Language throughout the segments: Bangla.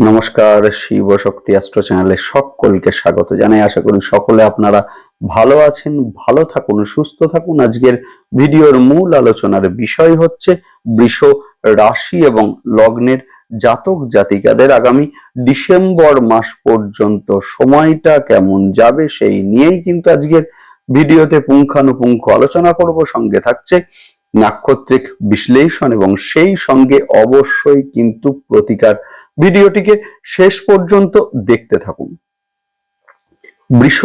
নমস্কার, শিব শক্তি অ্যাস্ট্রো চ্যানেলে সকলকে স্বাগত জানাই। আশা করি সকলে আপনারা ভালো আছেন, ভালো থাকুন, সুস্থ থাকুন। আজকের ভিডিওর মূল আলোচনার বিষয় হচ্ছে বৃষ রাশি এবং লগ্নের জাতক জাতিকাদের আগামী ডিসেম্বর মাস পর্যন্ত সময়টা কেমন যাবে সেই নিয়েই কিন্তু আজকের ভিডিওতে পুঙ্খানুপুঙ্খ আলোচনা করব। সঙ্গে থাকছে নাক্ষত্রিক বিশ্লেষণ এবং সেই সঙ্গে অবশ্যই কিন্তু প্রতিকার ভিডিওটিকে শেষ পর্যন্ত দেখতে থাকুন। বৃষ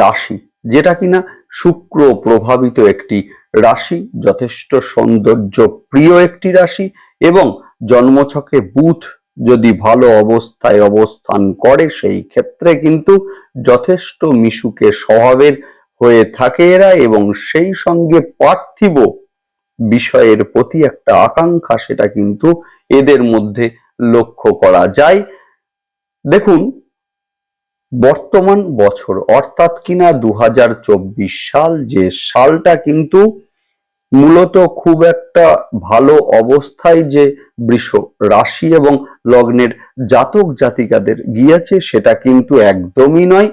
রাশি, যেটা কিনা শুক্র প্রভাবিত একটি রাশি, যথেষ্ট সৌন্দর্য প্রিয় একটি রাশি এবং জন্মছকে বুধ যদি ভালো অবস্থায় অবস্থান করে, সেই ক্ষেত্রে কিন্তু যথেষ্ট মিশুকে স্বভাবের হয়ে থাকে এরা এবং সেই সঙ্গে পার্থিব বিষয়ের প্রতি একটা আকাঙ্ক্ষা, সেটা কিন্তু এদের মধ্যে লক্ষ্য করা যায়। দেখুন, বর্তমান বছর, অর্থাৎ কিনা দু সাল, যে সালটা কিন্তু মূলত খুব একটা ভালো অবস্থায় যে বৃষ রাশি এবং লগ্নের জাতক জাতিকাদের গিয়েছে, সেটা কিন্তু একদমই নয়।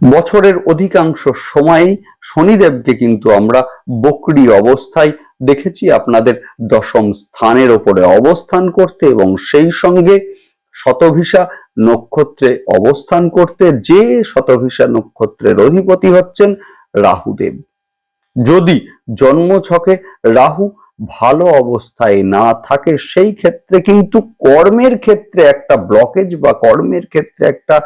বছরের অধিকাংশ সময়ই শনিদেবকে কিন্তু আমরা বকরি অবস্থায় দেখেছি আপনাদের দশম স্থানের ওপরে অবস্থান করতে এবং সেই সঙ্গে শতভিসা নক্ষত্রে অবস্থান করতে যে শতভিসা নক্ষত্রের অধিপতি হচ্ছেন রাহুদেব। যদি জন্মছকে রাহু ভালো অবস্থায় না থাকে, সেই ক্ষেত্রে কিন্তু কর্মের ক্ষেত্রে একটা ব্লকেজ বা কর্মের ক্ষেত্রে একটা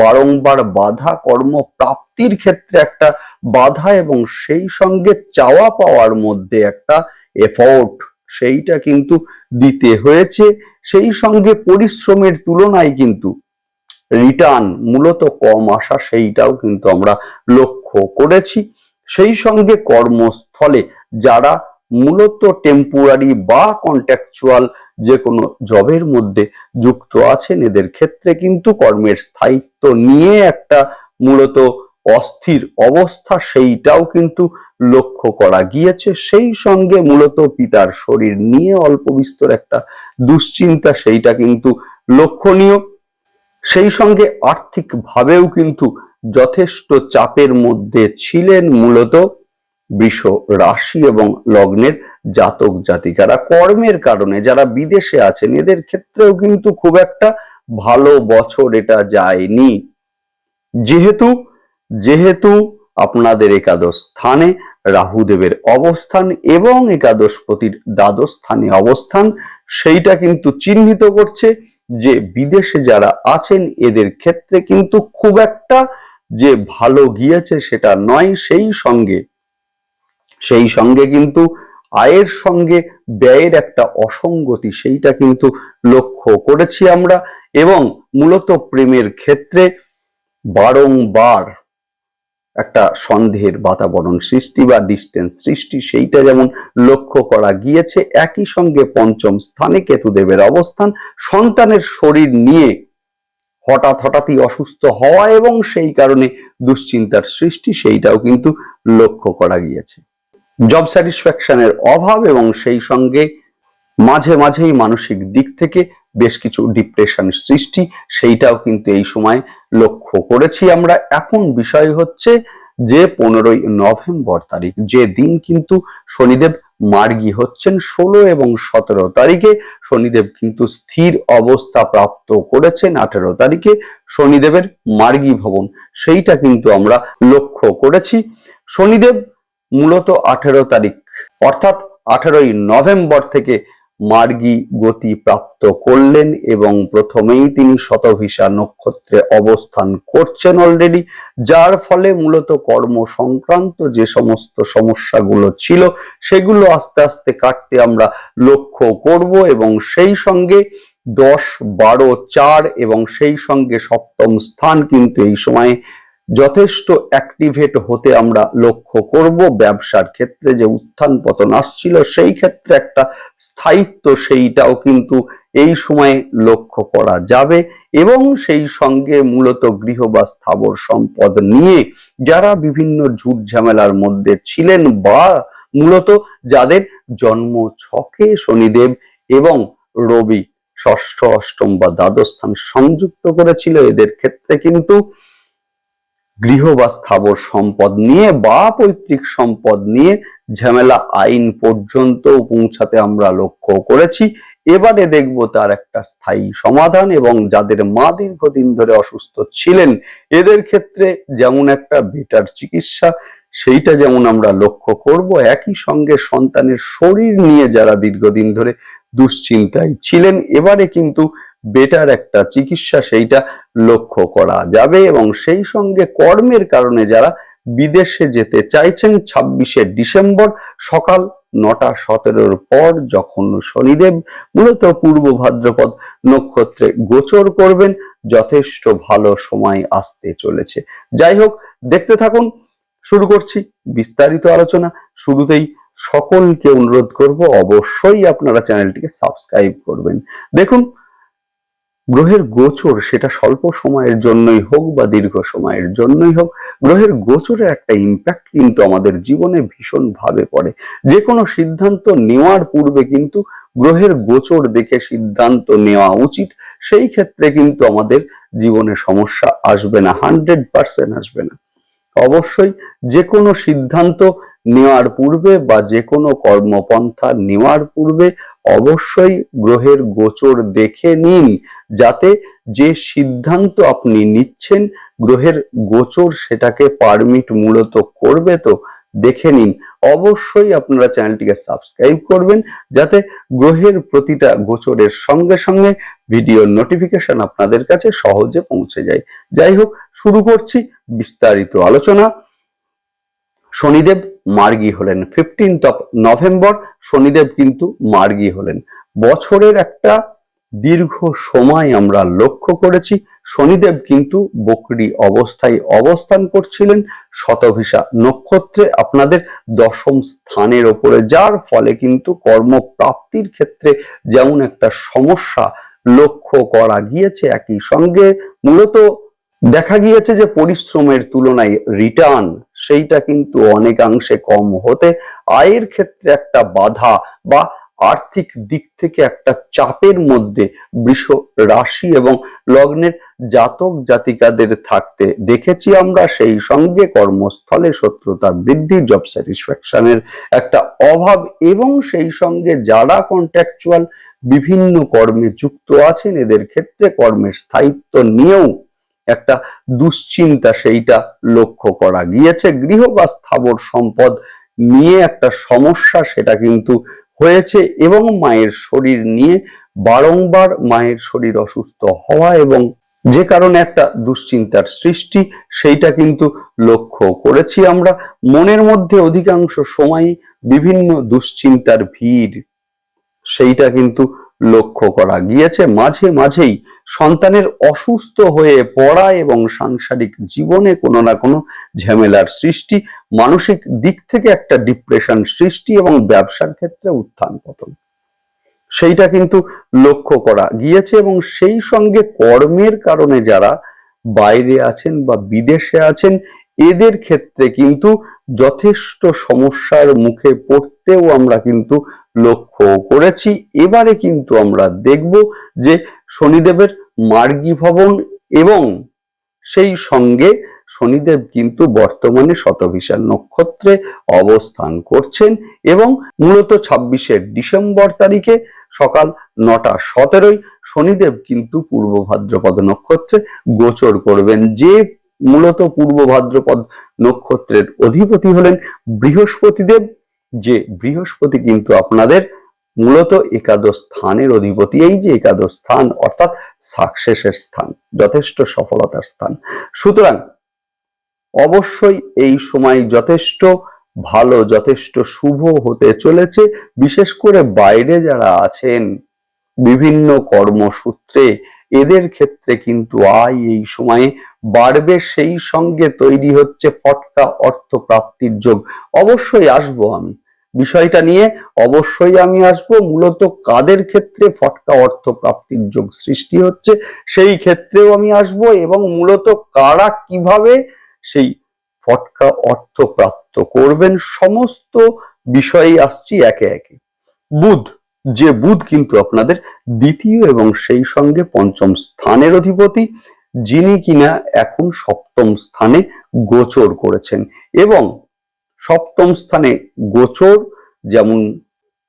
বারংবার বাধা কর্ম প্রাপ্তির ক্ষেত্রে একটা বাধা এবং সেই সঙ্গে চাওয়া পাওয়ার মধ্যে একটা এফোর্ট সেইটা কিন্তু দিতে হয়েছে। সেই সঙ্গে পরিশ্রমের তুলনায় কিন্তু রিটার্ন মূলত কম আসা, সেইটাও কিন্তু আমরা লক্ষ্য করেছি। সেই সঙ্গে কর্মস্থলে যারা মূলত টেম্পোরারি বা কন্ট্রাকচুয়াল যে কোনো জবের মধ্যে যুক্ত আছেন, এদের ক্ষেত্রে কিন্তু কর্মের স্থায়িত্ব নিয়ে একটা মূলত অস্থির অবস্থা সেইটাও কিন্তু লক্ষ্য করা গিয়েছে। সেই সঙ্গে মূলত পিতার শরীর নিয়ে অল্প বিস্তর একটা দুশ্চিন্তা সেইটা কিন্তু লক্ষণীয়। সেই সঙ্গে আর্থিক ভাবেও কিন্তু যথেষ্ট চাপের মধ্যে ছিলেন মূলত বৃষ, রাশি এবং লগ্নের জাতক জাতিকারা কর্মের কারণে যারা বিদেশে আছেন, এদের ক্ষেত্রেও কিন্তু খুব একটা ভালো বছর এটা যায়নি। যেহেতু যেহেতু আপনাদের একাদশ স্থানে রাহুদেবের অবস্থান এবং একাদশপতির দ্বাদশ স্থানে অবস্থান, সেইটা কিন্তু চিহ্নিত করছে যে বিদেশে যারা আছেন, এদের ক্ষেত্রে কিন্তু খুব একটা যে ভালো গিয়েছে সেটা নয়, সেই সঙ্গে সেই সঙ্গে কিন্তু আয়ের সঙ্গে ব্যয়ের একটা অসঙ্গতি সেইটা কিন্তু লক্ষ্য করেছি আমরা। এবং মূলত প্রেমের ক্ষেত্রে বারংবার একটা সন্দেহের বাতাবরণ সৃষ্টি বা ডিস্টেন্স সৃষ্টি সেইটা যেমন লক্ষ্য করা গিয়েছে, একই সঙ্গে পঞ্চম স্থানে কেতুদেবের অবস্থান, সন্তানের শরীর নিয়ে হঠাৎ হঠাৎই অসুস্থ হওয়া এবং সেই কারণে দুশ্চিন্তার সৃষ্টি সেইটাও কিন্তু লক্ষ্য করা গিয়েছে। জব স্যাটিসফ্যাকশনের অভাব এবং সেই সঙ্গে মাঝে মাঝেই মানসিক দিক থেকে বেশ কিছু ডিপ্রেশন সৃষ্টি, সেইটাও কিন্তু এই সময় লক্ষ্য করেছি আমরা। এখন বিষয় হচ্ছে যে পনেরোই নভেম্বর তারিখ, যে দিন কিন্তু শনিদেব মার্গী হচ্ছেন, ষোলো এবং সতেরো তারিখে শনিদেব কিন্তু স্থির অবস্থা প্রাপ্ত করেছেন আঠেরো তারিখে শনিদেবের মার্গী ভবন, সেইটা কিন্তু আমরা লক্ষ্য করেছি। শনিদেব মূলত আঠেরো তারিখ। অর্থাৎ আঠেরোই নভেম্বর থেকে মার্গী গতি প্রাপ্ত করলেন এবং প্রথমেই তিনি শতভিসা নক্ষত্রে অবস্থান করছেন অলরেডি যার ফলে মূলত কর্ম সংক্রান্ত যে সমস্ত সমস্যাগুলো ছিল, সেগুলো আস্তে আস্তে কাটতে আমরা লক্ষ্য করব এবং সেই সঙ্গে দশ, বারো, চার এবং সেই সঙ্গে সপ্তম স্থান কিন্তু এই সময়ে যথেষ্ট অ্যাক্টিভেট হতে আমরা লক্ষ্য করব ব্যবসার ক্ষেত্রে যে উত্থান পতন আসছিল, সেই ক্ষেত্রে একটা স্থায়িত্ব সেইটাও কিন্তু এই সময়ে লক্ষ্য করা যাবে এবং সেই সঙ্গে মূলত গৃহ বা স্থাবর সম্পদ নিয়ে যারা বিভিন্ন ঝুট ঝামেলার মধ্যে ছিলেন বা মূলত যাদের জন্ম ছকে শনিদেব এবং রবি ষষ্ঠ, অষ্টম বা দ্বাদশ স্থান সংযুক্ত করেছিল, এদের ক্ষেত্রে কিন্তু গৃহ বা স্থাবর সম্পদ নিয়ে বা পৈতৃক সম্পদ নিয়ে ঝামেলা আইন পর্যন্ত পৌঁছাতে আমরা লক্ষ্য করেছি। এবারে দেখব তার একটা স্থায়ী সমাধান এবং যাদের মা দীর্ঘদিন ধরে অসুস্থ ছিলেন, এদের ক্ষেত্রে যেমন একটা বেটার চিকিৎসা, সেইটা যেমন আমরা লক্ষ্য করব, একই সঙ্গে সন্তানের শরীর নিয়ে যারা দীর্ঘদিন ধরে দুশ্চিন্তায় ছিলেন। এবারে কিন্তু বেটার একটা চিকিৎসা সেইটা লক্ষ্য করা যাবে এবং সেই সঙ্গে কর্মের কারণে যারা বিদেশে যেতে চাইছেন, ছাব্বিশে ডিসেম্বর সকাল নটা সতেরোর পর যখন শনিদেব মূলত পূর্ব ভাদ্রপদ নক্ষত্রে গোচর করবেন, যথেষ্ট ভালো সময় আসতে চলেছে। যাই হোক, দেখতে থাকুন। শুরু করছি বিস্তারিত আলোচনা। শুরুতেই সকলকে অনুরোধ করব অবশ্যই আপনারা চ্যানেলটিকে সাবস্ক্রাইব করবেন। দেখুন, গ্রহের গোচর সেটা স্বল্প সময়ের জন্যই হোক বা দীর্ঘ সময়ের জন্যই হোক, গ্রহের গোচরের একটা ইম্প্যাক্ট কিন্তু আমাদের জীবনে ভীষণ ভাবে পড়ে। যে কোনো সিদ্ধান্ত নেওয়ার পূর্বে কিন্তু গ্রহের গোচর দেখে সিদ্ধান্ত নেওয়া উচিত, সেই ক্ষেত্রে কিন্তু আমাদের জীবনে সমস্যা আসবে না হান্ড্রেড পার্সেন্ট আসবে না। অবশ্যই যে কোনো সিদ্ধান্ত নেওয়ার পূর্বে বা যে কোনো কর্মপন্থা নেওয়ার পূর্বে অবশ্যই গ্রহের গোচর দেখে নিন, যাতে যে সিদ্ধান্ত আপনি নিচ্ছেন গ্রহের গোচর সেটাকে পারমিট মূলত করবে তো, দেখে নিন। অবশ্যই আপনারা চ্যানেলটিকে সাবস্ক্রাইব করবেন, যাতে গ্রহের প্রতিটা গোচরের সঙ্গে সঙ্গে ভিডিও নোটিফিকেশন আপনাদের কাছে সহজে পৌঁছে যায়। যাই হোক, শুরু করছি বিস্তারিত আলোচনা। শনিদেব মার্গী হলেন। ফিফটিন্থ অফ নভেম্বর শনিদেব কিন্তু মার্গী হলেন। বছরের একটা দীর্ঘ সময় আমরা লক্ষ্য করেছি, শনিদেব কিন্তু বকরি অবস্থায় অবস্থান করছিলেন শতভিসা নক্ষত্রে আপনাদের দশম স্থানের ওপরে, যার ফলে কিন্তু কর্মপ্রাপ্তির ক্ষেত্রে যেমন একটা সমস্যা লক্ষ্য করা গিয়েছে, একই সঙ্গে মূলত দেখা গিয়েছে যে পরিশ্রমের তুলনায় রিটার্ন সেইটা কিন্তু অনেকাংশে কম হতে আয়ের ক্ষেত্রে একটা বাধা বা আর্থিক দিক থেকে একটা চাপের মধ্যে বৃষ রাশি এবং লগ্নের জাতক জাতিকাদের থাকতে দেখেছি আমরা সেই সঙ্গে কর্মস্থলে শত্রুতা বৃদ্ধি জব স্যাটিসফ্যাকশনের একটা অভাব এবং সেই সঙ্গে যারা কন্ট্রাকচুয়াল বিভিন্ন কর্মে যুক্ত আছেন, এদের ক্ষেত্রে কর্মের স্থায়িত্ব নিয়েও একটা দুশ্চিন্তা সেইটা লক্ষ্য করা। গিয়েছে গৃহ বা স্থাবর সম্পদ নিয়ে একটা সমস্যা, সেটা কিন্তু হয়েছে এবং মায়ের শরীর নিয়ে বারংবার মায়ের শরীর অসুস্থ হওয়া এবং যে কারণে একটা দুশ্চিন্তার সৃষ্টি, সেইটা কিন্তু লক্ষ্য করেছি আমরা। মনের মধ্যে অধিকাংশ সময় বিভিন্ন দুশ্চিন্তার ভিড়, সেইটা কিন্তু লক্ষ্য করা গিয়েছে। মাঝে মাঝেই সন্তানের অসুস্থ হয়ে পড়া এবং সাংসারিক জীবনে কোনো না কোনো ঝামেলার সৃষ্টি, মানসিক দিক থেকে একটা ডিপ্রেশন সৃষ্টি এবং ব্যবসার ক্ষেত্রে উত্থান পতন। সেইটা কিন্তু লক্ষ্য করা গিয়েছে এবং সেই সঙ্গে কর্মের কারণে যারা বাইরে আছেন বা বিদেশে আছেন এদের ক্ষেত্রে কিন্তু যথেষ্ট সমস্যার মুখে পড়তেও আমরা কিন্তু লক্ষ্য করেছি। এবারে কিন্তু আমরা দেখব যে শনিদেবের মার্গী ভবন এবং সেই সঙ্গে শনিদেব কিন্তু বর্তমানে শতভিসা নক্ষত্রে অবস্থান করছেন এবং মূলত ছাব্বিশে ডিসেম্বর তারিখে সকাল নটা সতেরোই শনিদেব কিন্তু পূর্ব ভাদ্রপদ নক্ষত্রে গোচর করবেন। যে মূলত পূর্ব ভাদ্রপদ নক্ষত্রের অধিপতি হলেন বৃহস্পতি দেব যে বৃহস্পতি কিন্তু আপনাদের মূলত একাদশ স্থানের অধিপতি। এই যে একাদশ স্থান অর্থাৎ সাকসেসের স্থান, যথেষ্ট সফলতার স্থান। সুতরাং অবশ্যই এই সময় যথেষ্ট ভালো, যথেষ্ট শুভ হতে চলেছে। বিশেষ করে বাইরে যারা আছেন, বিভিন্ন কর্মসূত্রে, এদের ক্ষেত্রে কিন্তু আয় এই সময়ে বাড়বে সেই সঙ্গে তৈরি হচ্ছে ফটকা অর্থ প্রাপ্তির যোগ। অবশ্যই আসব আমি। বিষয়টা নিয়ে অবশ্যই আমি আসব। মূলত কাদের ক্ষেত্রে ফটকা অর্থ প্রাপ্তির যোগ সৃষ্টি হচ্ছে, সেই ক্ষেত্রেও আমি আসব এবং মূলত কারা কীভাবে সেই ফটকা অর্থ প্রাপ্ত করবেন, সমস্ত বিষয়ে আসছি একে একে। বুধ, যে বুধ কিন্তু আপনাদের দ্বিতীয় এবং সেই সঙ্গে পঞ্চম স্থানের অধিপতি। যিনি কিনা এখন সপ্তম স্থানে গোচর করেছেন এবং সপ্তম স্থানে গোচর যেমন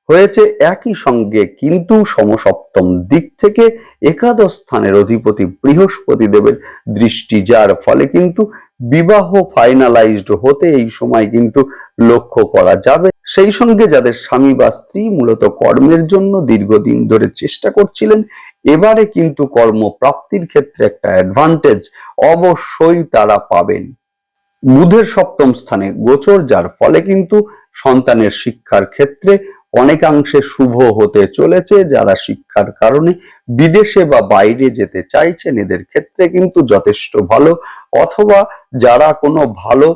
হয়েছে একই সঙ্গে কিন্তু সমসপ্তম দিক থেকে একাদশ স্থানের অধিপতি বৃহস্পতি দেবের দৃষ্টি যার ফলে কিন্তু বিবাহ ফাইনালাইজড হতে এই সময় কিন্তু লক্ষ্য করা যাবে। সেই সঙ্গে যাদের স্বামী বা স্ত্রী মূলত কর্মের জন্য দীর্ঘদিন ধরে চেষ্টা করছিলেন, এবারে কিন্তু কর্মপ্রাপ্তির ক্ষেত্রে একটা অ্যাডভান্টেজ অবশ্যই তারা পাবেন। বুধের সপ্তম স্থানে গোচর, যার ফলে কিন্তু সন্তানের শিক্ষার ক্ষেত্রে অনেকাংশে শুভ হতে চলেছে। যারা শিক্ষার কারণে বিদেশে বা বাইরে যেতে চাইছেন, এদের ক্ষেত্রে কিন্তু যথেষ্ট ভালো। অথবা যারা কোনো ভালো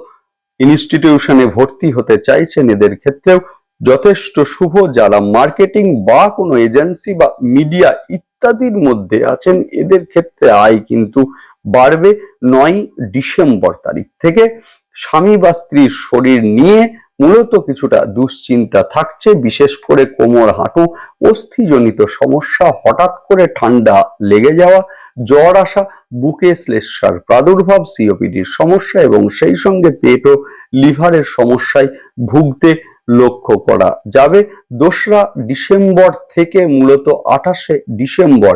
ইনস্টিটিউশনে ভর্তি হতে চাইছেন এদের ক্ষেত্রেও যথেষ্ট শুভ। যারা মার্কেটিং বা কোনো এজেন্সি বা মিডিয়া ইত্যাদির মধ্যে আছেন, এদের ক্ষেত্রে আয় কিন্তু বাড়বে। নয় ডিসেম্বর তারিখ থেকে স্বামী বা স্ত্রীর শরীর নিয়ে মূলত কিছুটা দুশ্চিন্তা থাকছে, বিশেষ করে কোমর হাঁটু, অস্থিজনিত সমস্যা, হঠাৎ করে ঠান্ডা লেগে যাওয়া, জ্বর আসা, বুকে শ্লেষার প্রাদুর্ভাব সিওপিডির সমস্যা এবং সেই সঙ্গে পেট ও লিভারের সমস্যায় ভুগতে লক্ষ্য করা যাবে। দোসরা ডিসেম্বর থেকে মূলত আঠাশে ডিসেম্বর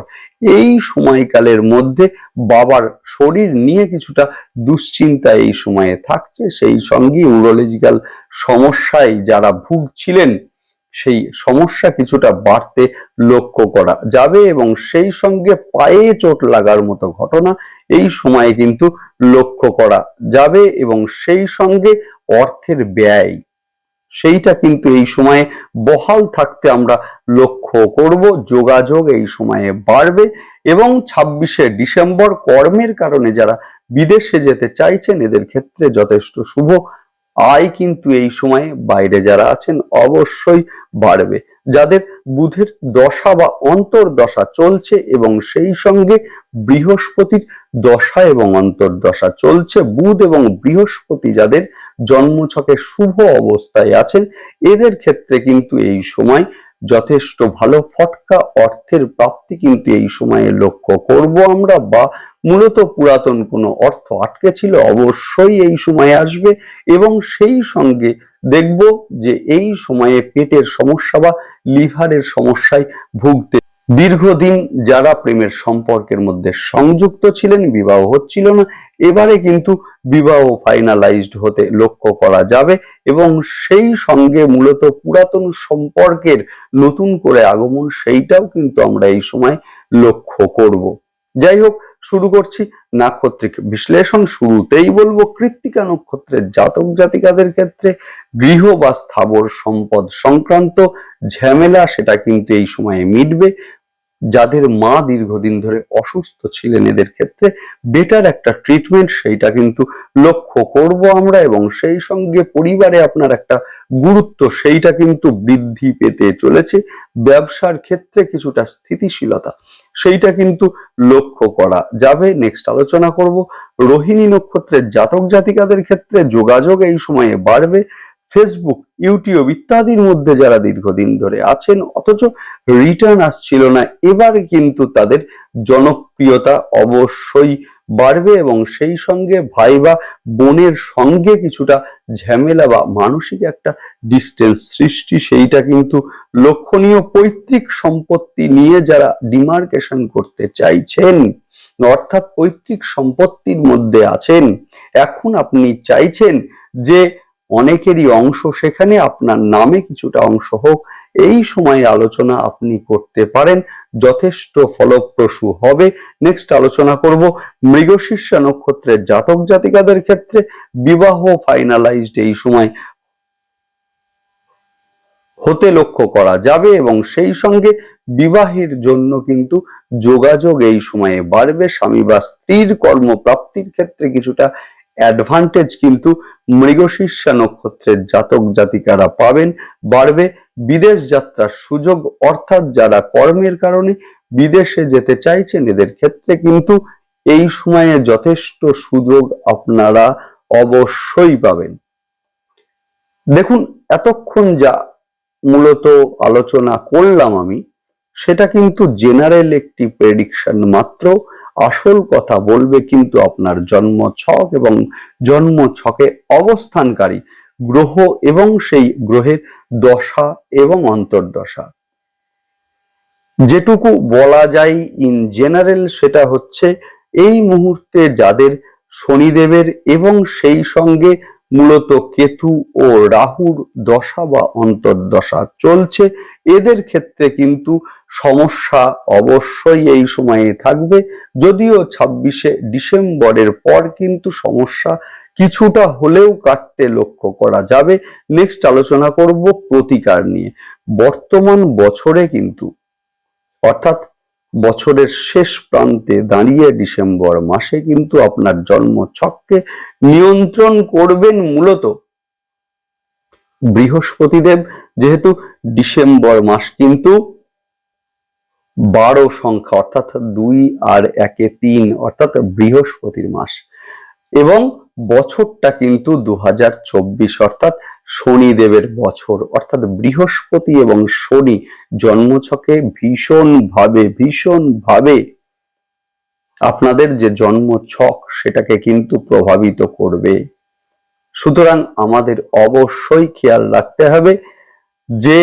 এই সময়কালের মধ্যে বাবার শরীর নিয়ে কিছুটা দুশ্চিন্তা এই সময়ে থাকছে। সেই সঙ্গে ইউরোলজিক্যাল সমস্যায় যারা ভুগছিলেন, সেই সমস্যা কিছুটা বাড়তে লক্ষ্য করা যাবে এবং সেই সঙ্গে পায়ে চোট লাগার মতো ঘটনা এই সময়ে কিন্তু লক্ষ্য করা যাবে এবং সেই সঙ্গে অর্থের ব্যয় সেইটা কিন্তু এই সময়ে বহাল থাকতে আমরা লক্ষ্য করব, যোগাযোগ এই সময়ে বাড়বে এবং ছাব্বিশে ডিসেম্বর কর্মের কারণে যারা বিদেশে যেতে চাইছেন, এদের ক্ষেত্রে যথেষ্ট শুভ আয় কিন্তু এই সময়ে বাইরে যারা আছেন অবশ্যই বাড়বে। যাদের বুধের দশা বা অন্তর্দশা চলছে এবং সেই সঙ্গে বৃহস্পতির দশা এবং অন্তর্দশা চলছে, বুধ এবং বৃহস্পতি যাদের জন্মছকে শুভ অবস্থায় আছেন, এদের ক্ষেত্রে কিন্তু এই সময় যথেষ্ট ভালো। ফটকা অর্থের প্রাপ্তি কিন্তু এই সময়ে লক্ষ্য করব আমরা বা মূলত পুরাতন কোনো অর্থ আটকে ছিল অবশ্যই এই সময়ে আসবে এবং সেই সঙ্গে দেখব যে এই সময়ে পেটের সমস্যা বা লিভারের সমস্যায় ভুগতে দীর্ঘদিন যারা প্রেমের সম্পর্কের মধ্যে সংযুক্ত ছিলেন, বিবাহ হচ্ছিল না, এবারে কিন্তু বিবাহ ফাইনালাইজড হতে লক্ষ্য করা যাবে এবং সেই সঙ্গে মূলত পুরাতন সম্পর্কের নতুন করে আগমন সেইটাও কিন্তু আমরা এই সময় লক্ষ্য করব। যাই হোক, শুরু করছি নাক্ষত্রিক বিশ্লেষণ। শুরুতেই বলব, কৃত্তিকা নক্ষত্রের জাতক জাতিকাদের ক্ষেত্রে গৃহ বা স্থাবর সম্পদ সংক্রান্ত ঝামেলা, সেটা কিন্তু এই সময়ে মিটবে। যাদের মা দীর্ঘদিন ধরে অসুস্থ ছিলেন, এদের ক্ষেত্রে বেটার একটা ট্রিটমেন্ট সেইটা কিন্তু লক্ষ্য করব আমরা এবং সেই সঙ্গে পরিবারে আপনার একটা গুরুত্ব সেইটা কিন্তু বৃদ্ধি পেতে চলেছে। ব্যবসার ক্ষেত্রে কিছুটা স্থিতিশীলতা সেইটা কিন্তু লক্ষ্য করা যাবে। নেক্সট আলোচনা করব। রোহিণী নক্ষত্রের জাতক জাতিকাদের ক্ষেত্রে যোগাযোগ এই সময়ে বাড়বে। ফেসবুক ইউটিউব ইত্যাদির মধ্যে যারা দীর্ঘদিন ধরে আছেন, অথচ রিটার্ন আসছিল না, এবারে কিন্তু তাদের জনপ্রিয়তা অবশ্যই বাড়বে এবং সেই সঙ্গে ভাই বা বোনের সঙ্গে কিছুটা ঝামেলা বা মানসিক একটা ডিস্টেন্স সৃষ্টি, সেইটা কিন্তু লক্ষণীয় পৈতৃক সম্পত্তি নিয়ে যারা ডিমার্কেশন করতে চাইছেন, অর্থাৎ পৈতৃক সম্পত্তির মধ্যে আছেন, এখন আপনি চাইছেন যে অনেকেরই অংশ সেখানে, আপনার নামে কিছুটা অংশ হোক, এই সময়ে আলোচনা আপনি করতে পারেন। যথেষ্ট ফলপ্রসূ হবে। নেক্সট আলোচনা করব মৃগশীর্ষা নক্ষত্রের জাতক জাতিকাদের ক্ষেত্রে বিবাহ ফাইনালাইজড এই সময় হতে লক্ষ্য করা যাবে এবং সেই সঙ্গে বিবাহের জন্য কিন্তু যোগাযোগ এই সময়ে বাড়বে। স্বামী বা স্ত্রীর কর্মপ্রাপ্তির ক্ষেত্রে কিছুটা অ্যাডভান্টেজ কিন্তু মৃগশীর্ষা নক্ষত্রের জাতক জাতিকারা পাবেন। বাড়বে বিদেশ যাত্রার সুযোগ, অর্থাৎ যারা কর্মের কারণে বিদেশে যেতে চাইছেন, এদের ক্ষেত্রে কিন্তু এই সময়ে যথেষ্ট সুযোগ আপনারা অবশ্যই পাবেন। দেখুন, এতক্ষণ যা মূলত আলোচনা করলাম আমি, সেটা কিন্তু জেনারেল একটি প্রেডিকশন মাত্র। আসল কথা বলবে কিন্তু আপনার জন্ম ছক এবং জন্ম ছকে অবস্থানকারী গ্রহ এবং সেই গ্রহের দশা এবং অন্তর্দশা। যেটুকু বলা যায় ইন জেনারেল সেটা হচ্ছে এই মুহূর্তে যাদের শনিদেবের এবং সেই সঙ্গে মূলত কেতু ও রাহুর দশা বা অন্তর্দশা চলছে। এদের ক্ষেত্রে কিন্তু সমস্যা অবশ্যই এই সময়ে থাকবে। যদিও ছাব্বিশে ডিসেম্বরের পর কিন্তু সমস্যা কিছুটা হলেও কাটতে লক্ষ্য করা যাবে। নেক্সট আলোচনা করব প্রতিকার নিয়ে। বর্তমান বছরে কিন্তু অর্থাৎ বছরের শেষ প্রান্তে দাঁড়িয়ে ডিসেম্বর মাসে কিন্তু আপনার জন্ম ছককে নিয়ন্ত্রণ করবেন মূলত বৃহস্পতিদেব। যেহেতু ডিসেম্বর মাস কিন্তু বারো সংখ্যা, অর্থাৎ দুই আর একে তিন, অর্থাৎ বৃহস্পতির মাস। এবং বছরটা কিন্তু দু হাজার চব্বিশ অর্থাৎ শনিদেবের বছর, অর্থাৎ বৃহস্পতি এবং শনি জন্মছকে ভীষণ ভাবে ভীষণ ভাবে আপনাদের যে জন্ম ছক সেটাকে কিন্তু প্রভাবিত করবে। সুতরাং আমাদের অবশ্যই খেয়াল রাখতে হবে যে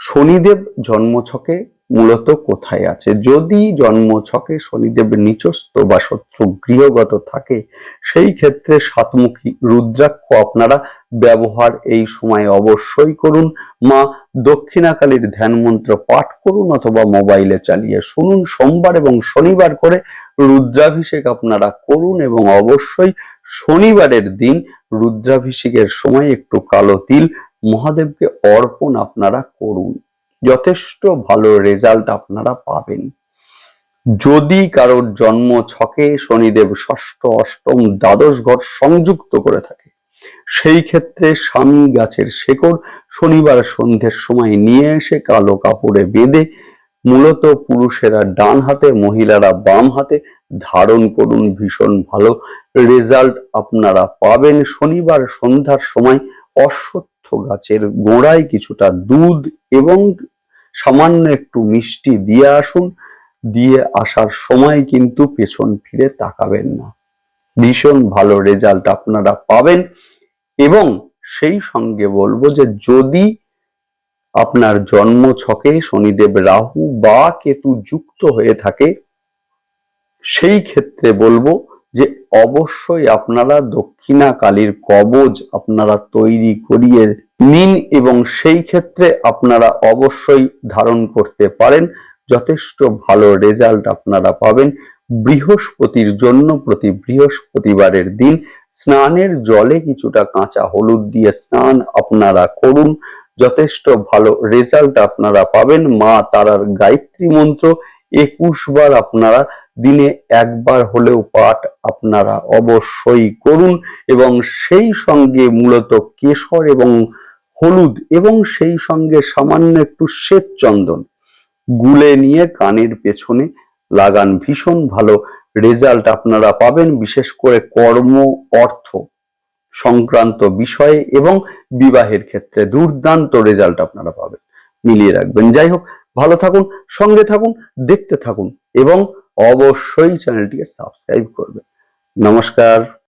শনিদেব জন্মছকে মূলত কোথায় আছে? যদি জন্ম ছকে শনিদেব নিচস্থ বা শত্রু গৃহগত থাকে, সেই ক্ষেত্রে সাতমুখী রুদ্রাক্ষ আপনারা ব্যবহার এই সময় অবশ্যই করুন। মা দক্ষিণাকালীর ধ্যান মন্ত্র পাঠ করুন অথবা মোবাইলে চালিয়ে শুনুন। সোমবার এবং শনিবার করে রুদ্রাভিষেক আপনারা করুন এবং অবশ্যই শনিবারের দিন রুদ্রাভিষেকের সময় একটু কালো তিল মহাদেবকে অর্পণ আপনারা করুন। যথেষ্ট ভালো রেজাল্ট আপনারা পাবেন। যদি কারোর জন্ম ছকে শনিদেব ষষ্ঠ, অষ্টম, দ্বাদশ ঘর সংযুক্ত করে থাকে, সেই ক্ষেত্রে স্বামী গাছের শেকড় শনিবার সন্ধ্যের সময় নিয়ে এসে কালো কাপড়ে বেঁধে মূলত পুরুষেরা ডান হাতে, মহিলারা বাম হাতে ধারণ করুন। ভীষণ ভালো রেজাল্ট আপনারা পাবেন। শনিবার সন্ধ্যার সময় অশ্বত্থ গাছের গোড়ায় কিছুটা দুধ এবং সামান্য একটু মিষ্টি দিয়ে আসুন। দিয়ে আসার সময় কিন্তু পেছন ফিরে তাকাবেন না। ভীষণ ভালো রেজাল্ট আপনারা পাবেন এবং সেই সঙ্গে বলব যে যদি আপনার জন্ম ছকে শনিদেব রাহু বা কেতু যুক্ত হয়ে থাকে, সেই ক্ষেত্রে বলব যে অবশ্যই আপনারা দক্ষিণা কালীর কবজ আপনারা তৈরি করিয়ে নিন এবং সেই ক্ষেত্রে আপনারা অবশ্যই ধারণ করতে পারেন। যথেষ্ট ভালো রেজাল্ট আপনারা পাবেন। বৃহস্পতির জন্য প্রতি বৃহস্পতিবারের দিন স্নানের জলে কিছুটা কাঁচা হলুদ দিয়ে স্নান আপনারা করুন। যথেষ্ট ভালো রেজাল্ট আপনারা পাবেন। মা তারার গায়ত্রী মন্ত্র একুশ বার আপনারা দিনে একবার হলেও পাঠ আপনারা অবশ্যই করুন এবং সেই সঙ্গে মূলত কেশর এবং হলুদ এবং সেই সঙ্গে সামান্য একটু শ্বেত চন্দন গুলে নিয়ে কানের পেছনে লাগান। ভীষণ ভালো রেজাল্ট আপনারা পাবেন, বিশেষ করে কর্ম, অর্থ সংক্রান্ত বিষয়ে এবং বিবাহের ক্ষেত্রে দুর্দান্ত রেজাল্ট আপনারা পাবেন। মিলিয়ে রাখবেন। যাই হোক ভালো থাকুন সঙ্গে থাকুন দেখতে থাকুন এবং অবশ্যই চ্যানেলটিকে সাবস্ক্রাইব করবে নমস্কার।